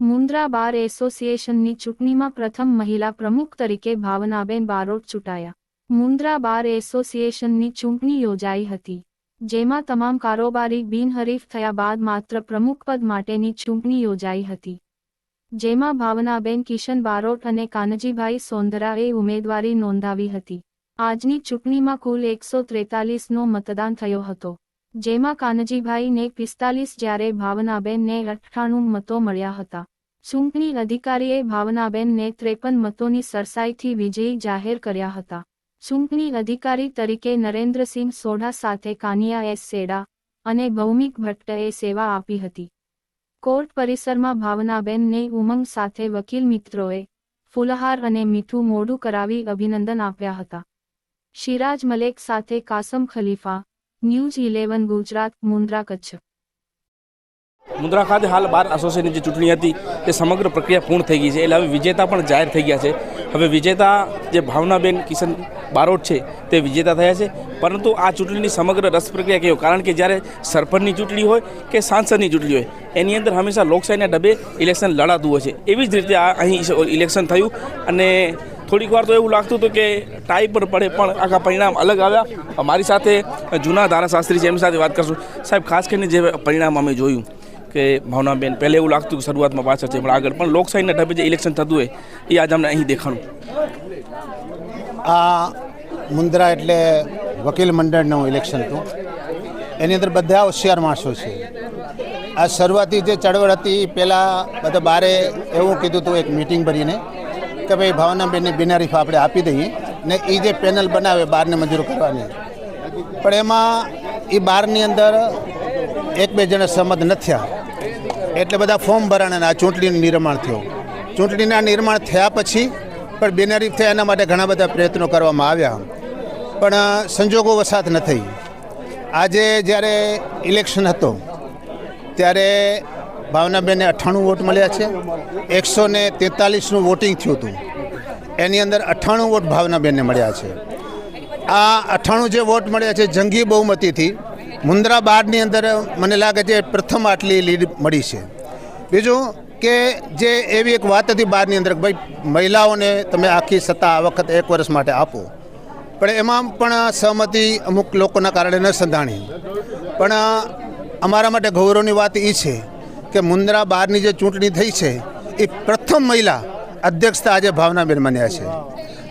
મુન્દ્રા બાર એસોસિએશનની ચૂંટણીમાં પ્રથમ મહિલા પ્રમુખ તરીકે ભાવનાબેન બારોટ ચૂંટાયા. મુન્દ્રા બાર એસોસિએશનની ચૂંટણી યોજાઈ હતી, જેમાં તમામ કારોબારી બિનહરીફ થયા બાદ માત્ર પ્રમુખપદ માટેની ચૂંટણી યોજાઈ હતી, જેમાં ભાવનાબેન કિશન બારોટ અને કાનજીભાઈ સોંદરાએ ઉમેદવારી નોંધાવી હતી. આજની ચૂંટણીમાં કુલ એકસો ત્રેતાલીસનો મતદાન થયો હતો, જેમાં કાનજીભાઈને પિસ્તાલીસ જ્યારે ભાવનાબેનને અઠ્ઠાણું મતો મળ્યા હતા. ચૂંટણી અધિકારીએ ભાવનાબેનને ત્રેપન મતોની સરસાઈથી વિજયી જાહેર કર્યા હતા. ચૂંટણી અધિકારી તરીકે નરેન્દ્રસિંહ સોઢા સાથે કાનિયા એસ. સેડા અને ભૌમિક ભટ્ટએ સેવા આપી હતી. કોર્ટ પરિસરમાં ભાવનાબેનને ઉમંગ સાથે વકીલ મિત્રોએ ફુલહાર અને મીઠું મોડું કરાવી અભિનંદન આપ્યા હતા. શિરાજ મલેક સાથે કાસમ ખલીફા, ન્યૂઝ ઇલેવન ગુજરાત, મુન્દ્રા કચ્છ. મુદ્રા ખાતે હાલ બાર એસોસિએશનની જે ચૂંટણી હતી, તે સમગ્ર પ્રક્રિયા પૂર્ણ થઈ ગઈ છે. એટલે હવે વિજેતા પણ જાહેર થઈ ગયા છે. હવે વિજેતા જે ભાવનાબેન કિશન બારોટ છે, તે વિજેતા થયા છે. પરંતુ આ ચૂંટણીની સમગ્ર રસ પ્રક્રિયા કહ્યું કારણ કે જ્યારે સરપંચની ચૂંટણી હોય કે સાંસદની ચૂંટણી હોય, એની અંદર હંમેશા લોકશાહીના ડબે ઇલેક્શન લડાતું હોય છે. એવી જ રીતે આ અહીં ઇલેક્શન થયું અને થોડીક વાર તો એવું લાગતું હતું કે ટાઈ પર પડે, પણ આખા પરિણામ અલગ આવ્યા. મારી સાથે જૂના ધારાશાસ્ત્રી છે, એમની સાથે વાત કરશું. સાહેબ, ખાસ કરીને જે પરિણામ અમે જોયું કે ભાવનાબેન, પહેલે એવું લાગતું કે શરૂઆતમાં પાછળ છે, પણ આગળ. પણ લોકશાહીના ઢબે જે ઇલેક્શન થતું હોય, એ આજે અમને અહીં દેખાણું. આ મુન્દ્રા એટલે વકીલ મંડળનું ઇલેક્શન હતું. એની અંદર બધા હોશિયાર માણસો છે. આ શરૂઆતી જે ચળવળ હતી પહેલાં બધા બારે એવું કીધું હતું, એક મિટિંગ ભરીને કે ભાઈ ભાવનાબેનની બિનારીફ આપણે આપી દઈએ ને એ જે પેનલ બનાવે બારને મંજૂર કરવાની. પણ એમાં એ બારની અંદર એક બે જણા સંમત ન થયા. એટલે બધા ફોર્મ ભરાણા આ ચૂંટણીનું નિર્માણ થયું. ચૂંટણીના નિર્માણ થયા પછી પણ બિનહરીફ થયા એના માટે ઘણા બધા પ્રયત્નો કરવામાં આવ્યા. પણ સંજોગો વસાત ન થઈ. આજે જ્યારે ઇલેક્શન હતો, ત્યારે ભાવનાબેનને અઠ્ઠાણું વોટ મળ્યા છે. એકસો ને તેતાલીસનું વોટિંગ થયું હતું. એની અંદર અઠ્ઠાણું વોટ ભાવનાબેનને મળ્યા છે. આ અઠ્ઠાણું જે વોટ મળ્યા છે જંગી બહુમતીથી મુન્દ્રા બારની અંદર મને લાગે છે પ્રથમ આટલી લીડ મળી છે. બીજું કે જે એવી એક વાત હતી બારની અંદર ભાઈ, મહિલાઓને તમે આખી સત્તા આ વખત એક વર્ષ માટે આપો. પણ એમાં પણ સહમતિ અમુક લોકોના કારણે ન સંધાણી. પણ અમારા માટે ગૌરવની વાત એ છે કે મુન્દ્રા બારની જે ચૂંટણી થઈ છે, એ પ્રથમ મહિલા અધ્યક્ષતા આજે ભાવનાબેન બન્યા છે.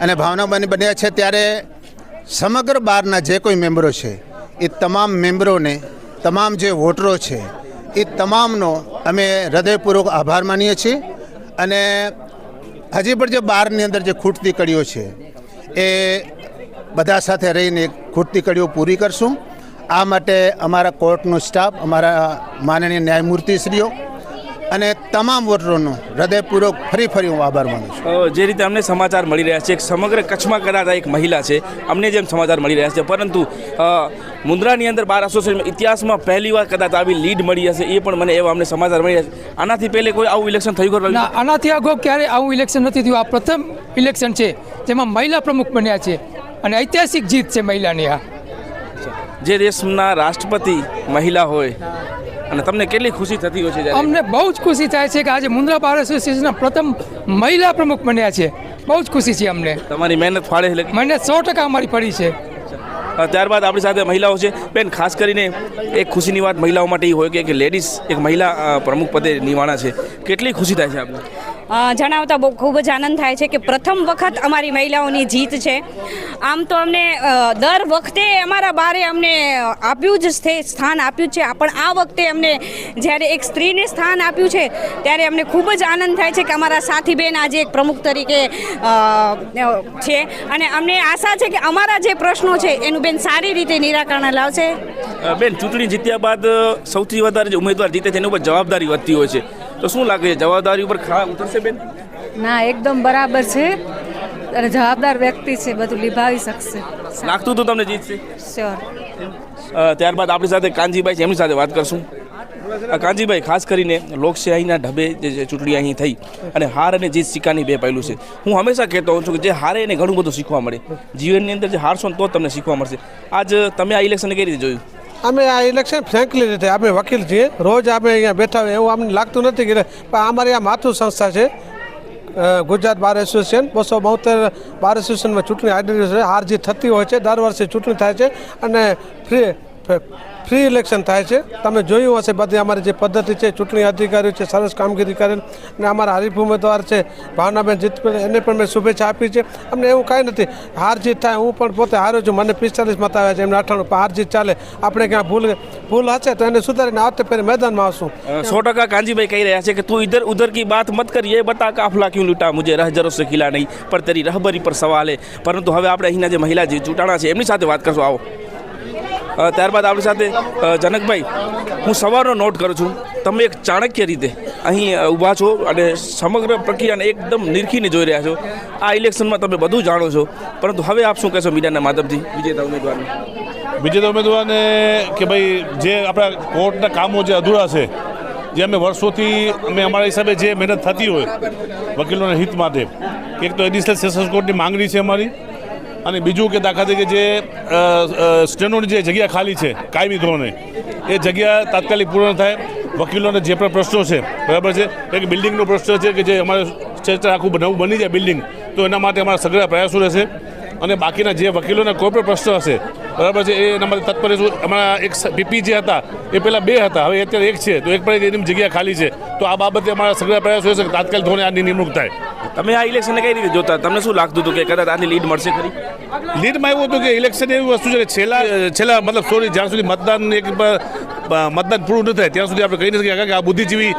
અને ભાવનાબેન બન્યા છે ત્યારે સમગ્ર બારના જે કોઈ મેમ્બરો છે, એ તમામ મેમ્બરોને, તમામ જે વોટરો છે, એ તમામનો અમે હૃદયપૂર્વક આભાર માનીએ છીએ. અને હજી પણ જે બારની અંદર જે ખૂટતી કડીઓ છે, એ બધા સાથે રહીને ખૂટતી કડીઓ પૂરી કરશું. આ માટે અમારા કોર્ટનો સ્ટાફ અમારા માનનીય ન્યાયમૂર્તિશ્રીઓ અને તમામ વોટરોનો હૃદયપૂર્વક ફરી ફરી હું આભાર માનું છું. જે રીતે અમને સમાચાર મળી રહ્યા છે એક સમગ્ર કચ્છમાં કદાચ આ એક મહિલા છે અમને જેમ સમાચાર મળી રહ્યા છે પરંતુ મુન્દ્રાની અંદર બાર એસોસિએશન ઇતિહાસમાં પહેલી વાર કદાચ આવી લીડ મળી હશે એ પણ મને એવા અમને સમાચાર મળી રહ્યા છે. આનાથી પહેલે કોઈ આવું ઇલેક્શન થયું ખરું? ના આનાથી અગાઉ ક્યારેય આવું ઇલેક્શન નથી થયું? આ પ્રથમ ઇલેક્શન છે જેમાં મહિલા પ્રમુખ બન્યા છે અને ઐતિહાસિક જીત છે મહિલાની આ. જે દેશના રાષ્ટ્રપતિ મહિલા હોય. અને તમને કેટલી ખુશી થતી હોય છે અમને બહુ જ ખુશી થાય છે કે આજે મુન્દ્રા બાર એસોસિએશનના પ્રથમ મહિલા પ્રમુખ બન્યા છે. બહુ જ ખુશી છે અમને. તમારી મહેનત ફાળે મહેનત સો ટકા અમારી પડી છે. ત્યારબાદ આપણી સાથે મહિલાઓ છે. બેન, ખાસ કરીને એક ખુશીની વાત મહિલાઓ માટે એ હોય કે લેડીઝ એક મહિલા પ્રમુખ પદે નિવાણા છે. કેટલી ખુશી થાય છે આપણે જણાવતા બહુ ખૂબ જ આનંદ થાય છે કે પ્રથમ વખત અમારી મહિલાઓની જીત છે. આમ તો અમને દર વખતે અમારા બારે અમને આપ્યું જ સ્થાન આપ્યું છે. પણ આ વખતે અમને જ્યારે એક સ્ત્રીને સ્થાન આપ્યું છે, ત્યારે અમને ખૂબ જ આનંદ થાય છે કે અમારા સાથી બેન આજે એક પ્રમુખ તરીકે છે. અને અમને આશા છે કે અમારા જે પ્રશ્નો છે, એનું બેન સારી રીતે નિરાકરણ લાવશે? બેન ચૂંટણી જીત્યા બાદ સૌથી વધારે જે ઉમેદવાર જીતે છે એની ઉપર જવાબદારી વધતી હોય છે. તો શું લાગે છે જવાબદારી ઉપર ખરા ઉતરશે બેન? ના એકદમ બરાબર છે. અને જવાબદાર વ્યક્તિ છે બધું નિભાવી શકશે. લાગતું હતું તમને જીતશે. શ્યોર ત્યારબાદ આપણી સાથે કાનજીભાઈ છે એમની સાથે વાત કરશું. આ કાંજીભાઈ, ખાસ કરીને લોકશાહીના ઢબે જે ચૂંટણી અહીં થઈ અને હાર અને જીત સિક્કાની બે પહેલું છે. હું હંમેશા કહેતો હોઉં છું કે જે હારે એને ઘણું બધું શીખવા મળે. જીવનની અંદર જે હારશો તો તમને શીખવા મળશે. આજ તમે આ ઇલેક્શન કઈ રીતે જોયું? અમે આ ઇલેક્શન ફ્રેન્કલી રીતે અમે વકીલ છીએ. રોજ આપણે અહીંયા બેઠા હોય એવું અમને લાગતું નથી કે પણ અમારી આ માથું સંસ્થા છે. ગુજરાત બાર એસોસિએશન, બસો બોતેર બાર એસોસિએશનમાં ચૂંટણી આડી છે. હાર જીત થતી હોય છે. દર વર્ષે ચૂંટણી થાય છે. અને ફ્રી ફ્રી ઇલેક્શન થાય છે. તમે જોયું હશે બધી અમારી જે પદ્ધતિ છે, ચૂંટણી અધિકારીઓ છે, સરસ કામગીરી કરેલ અને અમારા હરીફ ઉમેદવાર છે, ભાવનાબેન જીતબેન એને પણ મેં શુભેચ્છા આપી છે. અમને એવું કાંઈ નથી. હાર જીત થાય, હું પણ પોતે હાર્યો છું. મને પિસ્તાલીસ મત આવ્યા છે, એમને અઠાણું. હાર જીત ચાલે. આપણે ક્યાં ભૂલ ભૂલ હશે તો એને સુધારીને આવતે પહેલાં મેદાનમાં આવશું. સો ટકા કાંજીભાઈ કહી રહ્યા છે કે તું ઇધર ઉધર કી બાત મત કરીએ બતા કાફલા ક્યું લૂંટા? મુજે રહ જરો ખીલા નહીં, પર તેરી રહબરી પર સવાલ હે. પરંતુ હવે આપણે અહીંના જે મહિલા જે ચૂંટાણા છે, એમની સાથે વાત કરશું. આવો. ત્યારબાદ આપણી સાથે જનકભાઈ, હું સવારનો નોટ કરું છું. તમે એક ચાણક્ય રીતે અહીં ઊભા છો અને સમગ્ર પ્રક્રિયાને એકદમ નિરખીને જોઈ રહ્યા છો. આ ઇલેક્શનમાં તમે બધું જાણો છો. પરંતુ હવે આપ શું કહેશો મીડિયાના માધ્યમથી? વિજેતા ઉમેદવારને. વિજેતા ઉમેદવારને કે ભાઈ, જે આપણા કોર્ટના કામો જે અધૂરા છે, જે અમે વર્ષોથી, અમે અમારા હિસાબે જે મહેનત થતી હોય વકીલોના હિત માટે, એક તો એડિશનલ સેશન્સ કોર્ટની માંગણી છે અમારી. અને બીજું કે દાખલા તરીકે જે સ્ટેનોની જે જગ્યા ખાલી છે, કાયમી ધોરણે, એ જગ્યા તાત્કાલિક પૂર્ણ થાય. વકીલોને જે પણ પ્રશ્નો છે, બરાબર છે? એક બિલ્ડિંગનો પ્રશ્ન છે કે જે અમારે ક્ષેત્ર આખું નવું બની જાય બિલ્ડિંગ, તો એના માટે અમારા સઘળા પ્રયાસો રહેશે. અને બાકીના જે વકીલોને કોઈ પણ પ્રશ્ન હશે, બરાબર છે? એ એના માટે તત્પર રહેશું. અમારા એક પીપી જે હતા, એ પહેલાં બે હતા, હવે અત્યારે એક છે, તો એક પણ એની જગ્યા ખાલી છે. તો આ બાબતે અમારા સઘળા પ્રયાસો રહેશે કે તાત્કાલિક ધોરણે આની નિમણૂક થાય. તમે આ ઇલેક્શનને કઈ રીતે જોતા? તમને શું લાગતું હતું કે કદાચ આની લીડ મળશે ખરી? લીડમાં એવું હતું કે ઇલેક્શન એવી વસ્તુ છે કે છેલ્લા છેલ્લા મતલબ સોરી જ્યાં સુધી મતદાન એક મતદાન પૂરું ન થાય ત્યાં સુધી આપણે કહી નથી શકીએ કે આ બુદ્ધિજીવી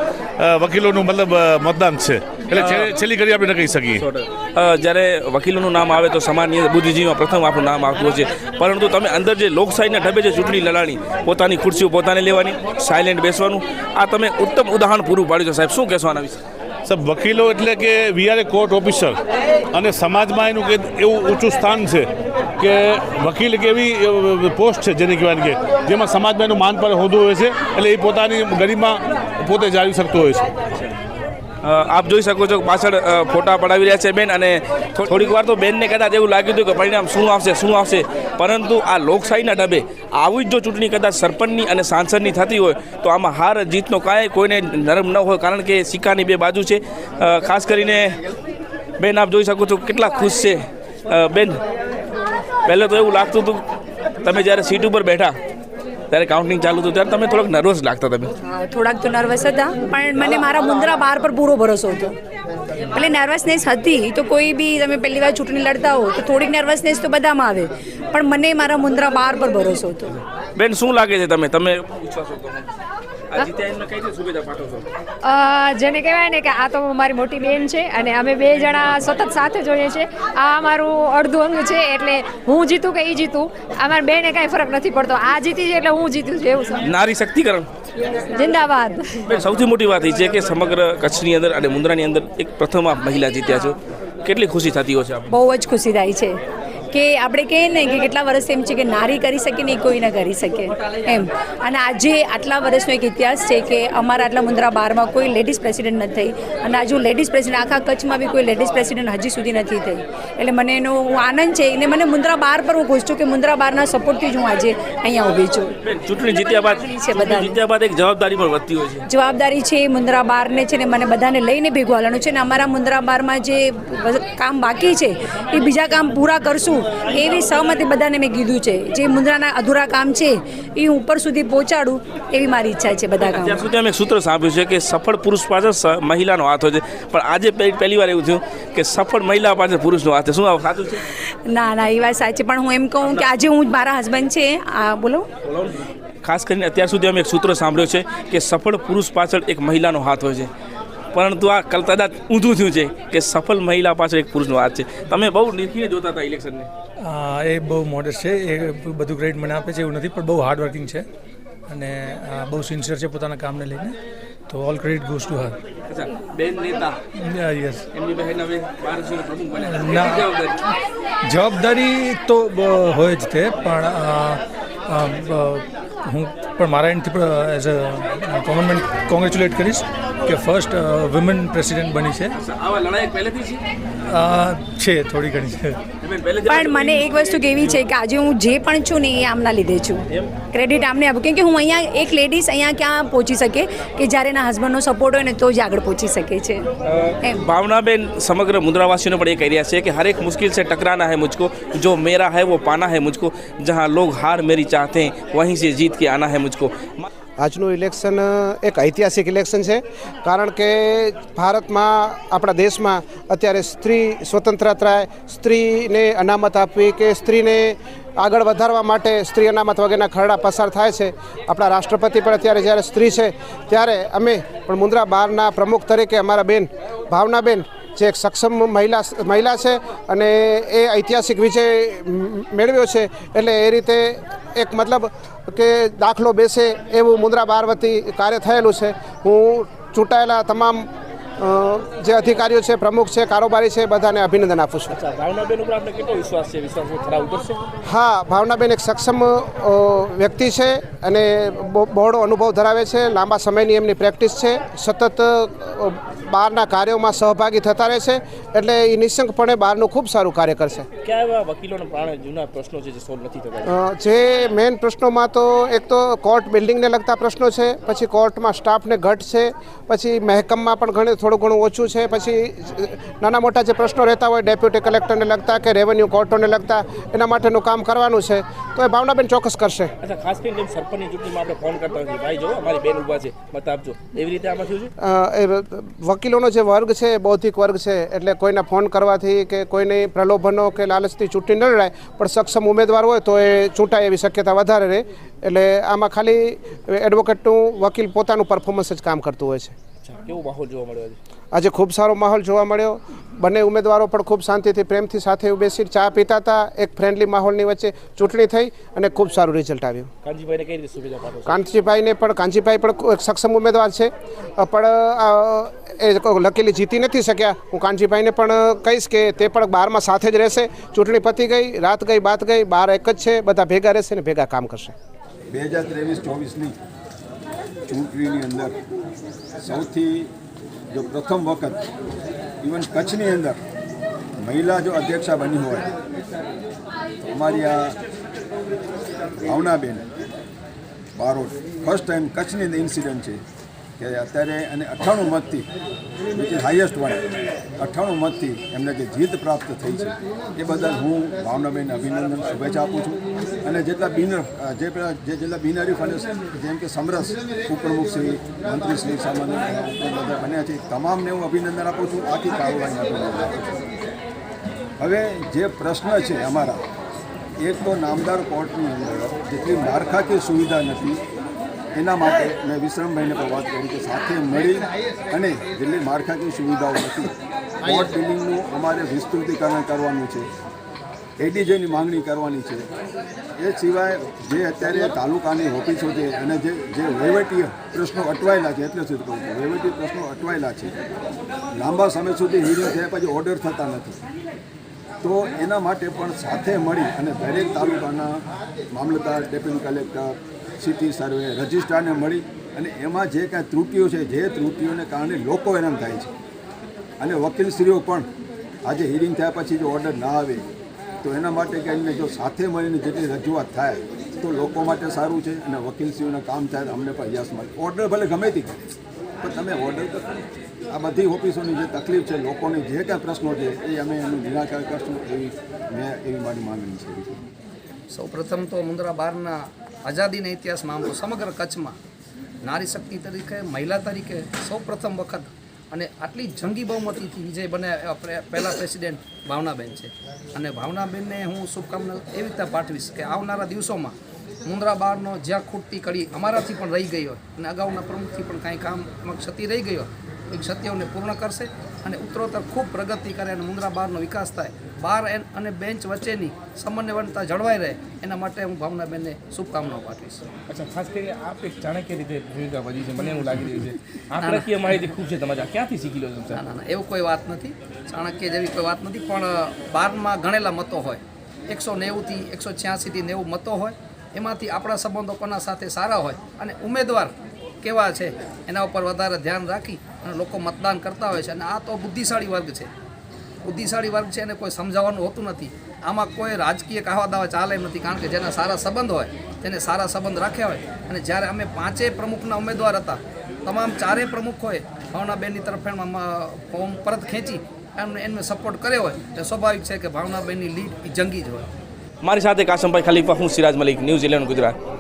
વકીલોનું મતલબ મતદાન છે. એટલે છેલ્લે- ઘડી આપણે ન કહી શકીએ. જ્યારે વકીલોનું નામ આવે તો સામાન્ય બુદ્ધિજીવીમાં પ્રથમ આપણું નામ આવતું હોય છે. પરંતુ તમે અંદર જે લોકશાહીના ઢબે જે ચૂંટણી લડાણી પોતાની ખુરશીઓ પોતાને લેવાની સાયલેન્ટ બેસવાનું આ તમે ઉત્તમ ઉદાહરણ પૂરું પાડ્યું છે સાહેબ. શું કહેશો આના વિશે? સબ વકીલો એટલે કે we are a court officer અને સમાજમાં એનું કે એવું ઊંચું સ્થાન છે કે વકીલ એક એવી પોસ્ટ છે જેને કહેવાય કે, જેમાં સમાજમાં એનું માન પર હોતું હોય છે, એટલે એ પોતાની ગરીબમાં પોતે જાળવી શકતો હોય છે. આપ જોઈ શકો છો પાછળ ફોટા પડાવી રહ્યા છે બેન અને થોડીક વાર તો બેનને કદાચ એવું લાગ્યું હતું કે પરિણામ શું આવશે શું આવશે. પરંતુ આ લોકશાહીના ઢબે આવી જ જો ચૂંટણી કદાચ સરપંચની અને સાંસદની થતી હોય, તો આમાં હાર જીતનો કાંઈ કોઈને નરમ ન હોય, કારણ કે સિક્કાની બે બાજુ છે. ખાસ કરીને બેન આપ જોઈ શકો છો કેટલા ખુશ છે. બેન, પહેલાં તો એવું લાગતું હતું, તમે જ્યારે સીટ ઉપર બેઠા ત્યારે કાઉન્ટિંગ ચાલુ હતું ત્યારે તમે થોડાક નર્વસ લાગતા તમે. થોડાક તો નર્વસ હતા પણ મને મારા મુંદ્રા બાર પર પૂરો ભરોસો હતો. એટલે નર્વસનેસ હતી તો કોઈ બી તમે પહેલી વાર ચૂંટણી લડતા હો તો થોડીક નર્વસનેસ તો બધામાં આવે. પણ મને મારા મુંદ્રા બાર પર ભરોસો હતો. બેન શું લાગે છે તમે? તમે પૂછવા જેને કહેવાય ને કે આ તો મારી મોટી બેન છે અને અમે બે જણા સતત સાથે જોઈએ છે. આ અમારું અડધું અંગ છે એટલે હું જીતું કે એ જીતું અમારા બેને કાંઈ ફરક નથી પડતો. આ જીતી છે એટલે હું જીતું છું એવું છે. નારી શક્તિકરણ. જિંદાબાદ. સૌથી મોટી વાત એ છે કે સમગ્ર કચ્છની અંદર અને મુન્દ્રાની અંદર એક પ્રથમ આપ મહિલા જીત્યા છો. કેટલી ખુશી થતી હોય છે બહુ જ ખુશી થાય છે. કે આપણે કહીએ ને કે કેટલા વર્ષ એમ છે કે નારી કરી શકે ને એ કોઈ ન કરી શકે. એમ. અને આજે આટલા વર્ષનો એક ઇતિહાસ છે કે અમારા આટલા મુંદ્રા બારમાં કોઈ લેડીઝ પ્રેસિડેન્ટ નથી થઈ. અને આજે લેડીઝ પ્રેસિડેન્ટ આખા કચ્છમાં બી કોઈ લેડીઝ પ્રેસિડેન્ટ હજી સુધી નથી થઈ. એટલે મને એનો હું આનંદ છે. અને મને મુંદ્રા બાર પર હું ખુશ છું કે મુંદ્રા બારના સપોર્ટથી જ હું આજે અહીંયા ઊભી છું. ચૂંટણી જીત્યા બાદ છે બધા. જીત્યા બાદ એક જવાબદારી પણ વધતી હોય છે. જવાબદારી છે મુંદ્રા બારને છે ને મને બધાને લઈને ભેગું હાલવાનું છે. ને અમારા મુંદ્રા બારમાં જે કામ બાકી છે એ બીજા કામ પૂરા કરશું. એવી સહમતી બધાને મેં કીધું છે. જે મુંદ્રાના અધૂરા કામ છે એ ઉપર સુધી પહોંચાડું એવી મારી ઈચ્છા છે બધા કામ ત્યાં સુધી અમે સૂત્ર સાંભળ્યું છે કે સફળ પુરુષ પાછળ મહિલાનો હાથ હોય છે. પણ આજે પહેલી વાર એવું થયું કે સફળ મહિલા પાછળ પુરુષનો હાથ શું સાચું છે? ના ના એ વાત સાચી પણ હું એમ કહું કે આજે હું મારા હસબન્ડ છે. આ બોલો. ખાસ કરીને અત્યાર સુધી અમે એક સૂત્ર સાંભળ્યો છે કે સફળ પુરુષ પાછળ એક મહિલાનો હાથ હોય છે. પરંતુ આ કદાચ ઊંધું થયું છે કે સફળ મહિલા પાછળ એક પુરુષનો હાથ છે. તમે બહુ નિર્ખીને જોતા હતા ઇલેક્શનને. એ બહુ મોડેસ્ટ છે એ બધું ક્રેડિટ મને આપે છે એવું નથી પણ બહુ હાર્ડ વર્કિંગ છે અને બહુ સિન્સિયર છે પોતાના કામને લઈને. તો all credit goes to her બેન નેતા. યસ એમની બહેન હવે પ્રમુખ બન્યા. ના. કેટલી જવાબદારી? તો હોય જ તે પણ હું પણ મારા એન્ડથી પણ એઝ અ ગવર્મેન્ટ કોંગ્રેચ્યુલેટ કરીશ. કે ફર્સ્ટ વિમેન પ્રેસિડેન્ટ બની છે આવા લડાઈ પહેલેથી છે અ, છે થોડી ઘણી છે બેન, પહેલેથી પણ મને એક વસ્તુ કેવી છે કે આજે હું જે પણ છું ને એ આમના લીધે છું ક્રેડિટ આમને આપું કેમ કે હું અહીંયા એક લેડીઝ અહીંયા ક્યાં પહોંચી શકે કે જ્યારે એના હસબન્ડનો સપોર્ટ હોય ને તો જ આગળ પહોંચી શકે છે એમ भावनाबेन समग्र मुद्रावासियों ने પણ એ કહી રહ્યા છે કે हर एक मुश्किल से टकराना है मुझको जो मेरा है वो पाना है मुझको जहाँ लोग हार मेरी चाहते हैं वहीं से जीत के आना है मुझको આજનું ઇલેક્શન એક ઐતિહાસિક ઇલેક્શન છે. કારણ કે ભારતમાં, આપણા દેશમાં અત્યારે સ્ત્રી સ્વતંત્રતા સ્ત્રીને અનામત આપવી કે સ્ત્રીને આગળ વધારવા માટે સ્ત્રી અનામત વગેરેના ખરડા પસાર થાય છે. આપણા રાષ્ટ્રપતિ પણ અત્યારે જ્યારે સ્ત્રી છે, ત્યારે અમે પણ મુન્દ્રા બારના પ્રમુખ તરીકે અમારા બેન, ભાવનાબેન જે એક સક્ષમ મહિલા મહિલા છે અને એ ઐતિહાસિક વિજય મેળવ્યો છે, એટલે એ રીતે એક મતલબ કે દાખલો બેસે એવું મુદ્રા બાર કાર્ય થયેલું છે. હું ચૂંટાયેલા તમામ જે અધિકારીઓ છે પ્રમુખ છે કારોબારી છે બધાને અભિનંદન આપું છું. ભાવનાબેન ઉપર આપણે કેટલો વિશ્વાસ છે? વિશ્વાસ ઉતરશે? હા ભાવનાબેન એક સક્ષમ વ્યક્તિ છે અને બહુ- બહોળો અનુભવ ધરાવે છે લાંબા સમયની એમની પ્રેક્ટિસ છે સતત બહારના કાર્યોમાં સહભાગી થતા રહેશે એટલે એ નિઃશંકપણે બહારનું ખૂબ સારું કાર્ય કરશે. ક્યાં એવા વકીલોના પ્રાણે જૂના પ્રશ્નો છે જે સોલ્વ નથી થતા? જે મેઇન પ્રશ્નોમાં તો એક તો કોર્ટ બિલ્ડિંગને લગતા પ્રશ્નો છે પછી કોર્ટમાં સ્ટાફને ઘટ છે પછી મહેકમમાં પણ ઘણું થોડું ઘણું ઓછું છે. પછી નાના મોટા જે પ્રશ્નો રહેતા હોય ડેપ્યુટી કલેક્ટરને લગતા કે રેવન્યુ કોર્ટોને લગતા એના માટેનું કામ કરવાનું છે. તો એ ભાવનાબેન ચોક્કસ કરશે. ખાસ કરીને સરપંચની ચૂંટણીમાં આપણે ફોન કરતા હોઈએ ભાઈ જો અમારી બેન ઊભા છે મત આપજો એવી રીતે આમાં થયું એ વકીલોનો જે વર્ગ છે એ બૌદ્ધિક વર્ગ છે એટલે કોઈને ફોન કરવાથી કે કોઈને પ્રલોભનો કે લાલચથી ચૂંટણી ન લડાય પણ સક્ષમ ઉમેદવાર હોય તો એ ચૂંટાય એવી શક્યતા વધારે રહે. એટલે આમાં ખાલી એડવોકેટનું વકીલ પોતાનું પરફોર્મન્સ જ કામ કરતું હોય છે. કેવો માહોલ જોવા મળ્યો આજે? ખૂબ સારો માહોલ જોવા મળ્યો. બંને ઉમેદવારો પણ ખૂબ શાંતિથી પ્રેમથી સાથે બેસી ચા પીતા હતા. એક ફ્રેન્ડલી માહોલની વચ્ચે ચૂંટણી થઈ અને ખૂબ સારું રિઝલ્ટ આવ્યું. કાંજીભાઈને કઈ રીતે સુવિધા કાંતિભાઈને પણ કાંજીભાઈ પણ એક સક્ષમ ઉમેદવાર છે. પણ એ લકીલી જીતી નથી શક્યા. હું કાંજીભાઈને પણ કહીશ કે તે પણ બારમાં સાથે જ રહેશે. ચૂંટણી પતી ગઈ રાત ગઈ બાત ગઈ બાર એક જ છે. બધા ભેગા રહેશે ને ભેગા કામ કરશે. બે હજાર ત્રેવીસ ચોવીસની ચૂંટણીની અંદર સૌથી જો પ્રથમ વખત ઇવન કચ્છની અંદર મહિલા જો અધ્યક્ષા બની હોય અમારી આ ભાવનાબેન બારોટ ફર્સ્ટ ટાઈમ કચ્છની અંદર ઇન્સિડન્ટ છે. કે અત્યારે અને અઠ્ઠાણું મતથી વિચ ઇઝ હાઈએસ્ટ વન અઠ્ઠાણું મતથી એમને જે જીત પ્રાપ્ત થઈ છે, એ બદલ હું ભાવનાબેન અભિનંદન, શુભેચ્છા આપું છું. અને જેટલા બિનર જે જે જેટલા બિનહરીફ અને જેમ કે સમરસ ઉપપ્રમુખશ્રી મંત્રીશ્રી સામાન્ય બધા બન્યા છે તમામને હું અભિનંદન આપું છું, આખી કાર્યવાહીને અભિનંદન હવે જે પ્રશ્ન છે અમારા, એક તો નામદાર કોર્ટની અંદર જેટલી માળખાકીય સુવિધા નથી એના માટે મેં વિશ્રમભાઈને પણ વાત કરી કે સાથે મળી અને જેટલી માળખાકીય સુવિધાઓ નથી. કોર્ટ બિલ્ડિંગનું અમારે વિસ્તૃતિકરણ કરવાનું છે. એડીજેની માંગણી કરવાની છે. એ સિવાય જે અત્યારે તાલુકાની ઓફિસો છે, અને જે જે વહીવટીય પ્રશ્નો અટવાયેલા છે, એટલે સુધી કહું છું, વહીવટી પ્રશ્નો અટવાયેલા છે. લાંબા સમય સુધી હિયરિંગ થયા પછી ઓર્ડર થતા નથી. તો એના માટે પણ સાથે મળી અને દરેક તાલુકાના મામલતદાર, ડેપ્યુટી કલેક્ટર સિટી સર્વે રજિસ્ટ્રારને મળી અને એમાં જે કાંઈ ત્રુટીઓ છે, જે ત્રુટીઓને કારણે લોકો હેરાન થાય છે. અને વકીલશ્રીઓ પણ આજે હિયરિંગ થયા પછી જો ઓર્ડર ના આવે, તો એના માટે કરીને જો સાથે મળીને જેટલી રજૂઆત થાય, તો લોકો માટે સારું છે અને વકીલશ્રીઓને કામ થાય તો અમને પણ યશ મળે. ઓર્ડર ભલે ગમે તે પણ તમે ઓર્ડર તો. આ બધી ઓફિસોની જે તકલીફ છે, લોકોની જે કાંઈ પ્રશ્નો છે, એ અમે એનું નિરાકરણ કરશું એવી મેં એવી મારી માગણી છે. સૌ પ્રથમ તો મુન્દ્રા બારના આઝાદીના ઇતિહાસમાં આમ સમગ્ર કચ્છમાં નારી શક્તિ તરીકે, મહિલા તરીકે સૌ પ્રથમ વખત અને આટલી જંગી બહુમતીથી વિજય બને પહેલાં પ્રેસિડેન્ટ ભાવનાબેન છે. અને ભાવનાબેનને હું શુભકામના એવી રીતે પાઠવીશ કે આવનારા દિવસોમાં મુન્દ્રા બારનો જ્યાં ખૂટતી કડી અમારાથી પણ રહી ગઈ હોય અને અગાઉના પ્રમુખથી પણ કાંઈ કામ ક્ષતિ રહી ગઈ હોય એ ક્ષતિઓને પૂર્ણ કરશે. અને ઉત્તરોત્તર ખૂબ પ્રગતિ કરે અને મુન્દ્રા બારનો વિકાસ થાય. બાર એન- અને બેન્ચ વચ્ચેની સમન્વયતા જળવાઈ રહે. એના માટે હું ભાવનાબેનને શુભકામનાઓ પાઠવીશ. અચ્છા ખાસ કરીને આપ એક ચાણક્ય રીતે ભૂમિકા ભજી છે. મને એવું લાગી રહ્યું છે. આંકડાકીય માહિતી ખૂબ છે તમારે? ક્યાંથી શીખી લો ના ના એવું કોઈ વાત નથી. ચાણક્ય જેવી કોઈ વાત નથી પણ બારમાં ગણેલા મતો હોય. એકસો નેવુંથી એકસો છ્યાસીથી નેવું મતો હોય. એમાંથી આપણા સંબંધો કોના સાથે સારા હોય? અને ઉમેદવાર કેવા છે? એના ઉપર વધારે ધ્યાન રાખી અને લોકો મતદાન કરતા હોય છે. અને આ તો બુદ્ધિશાળી વર્ગ છે. બુદ્ધિશાળી વર્ગ છે એને કોઈ સમજાવવાનું હોતું નથી. આમાં કોઈ રાજકીય કહેવા દાવા ચાલે નથી, કારણ કે જેના સારા સંબંધ હોય, તેને સારા સંબંધ રાખ્યા હોય. અને જ્યારે અમે પાંચેય પ્રમુખના ઉમેદવાર હતા, તમામ ચારેય પ્રમુખોએ ભાવનાબેનની તરફેણમાં ફોર્મ પરત ખેંચી એમને એમને સપોર્ટ કર્યો હોય, તો સ્વાભાવિક છે કે ભાવનાબેનની લીડ જંગી જ હોય. મારી સાથે કાસમભાઈ ખલીફા, હું Siraj Malik, news eleven Gujarat.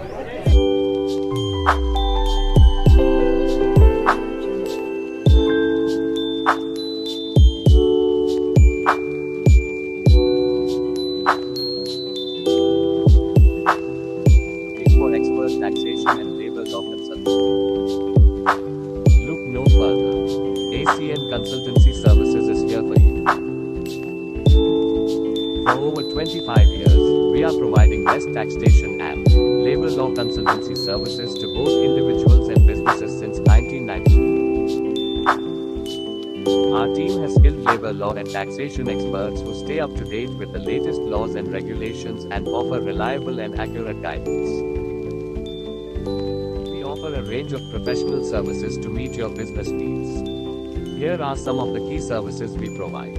Consultancy services to both individuals and businesses since 1990. Our team has skilled labor law and taxation experts who stay up to date with the latest laws and regulations and offer reliable and accurate guidance. We offer a range of professional services to meet your business needs. Here are some of the key services we provide.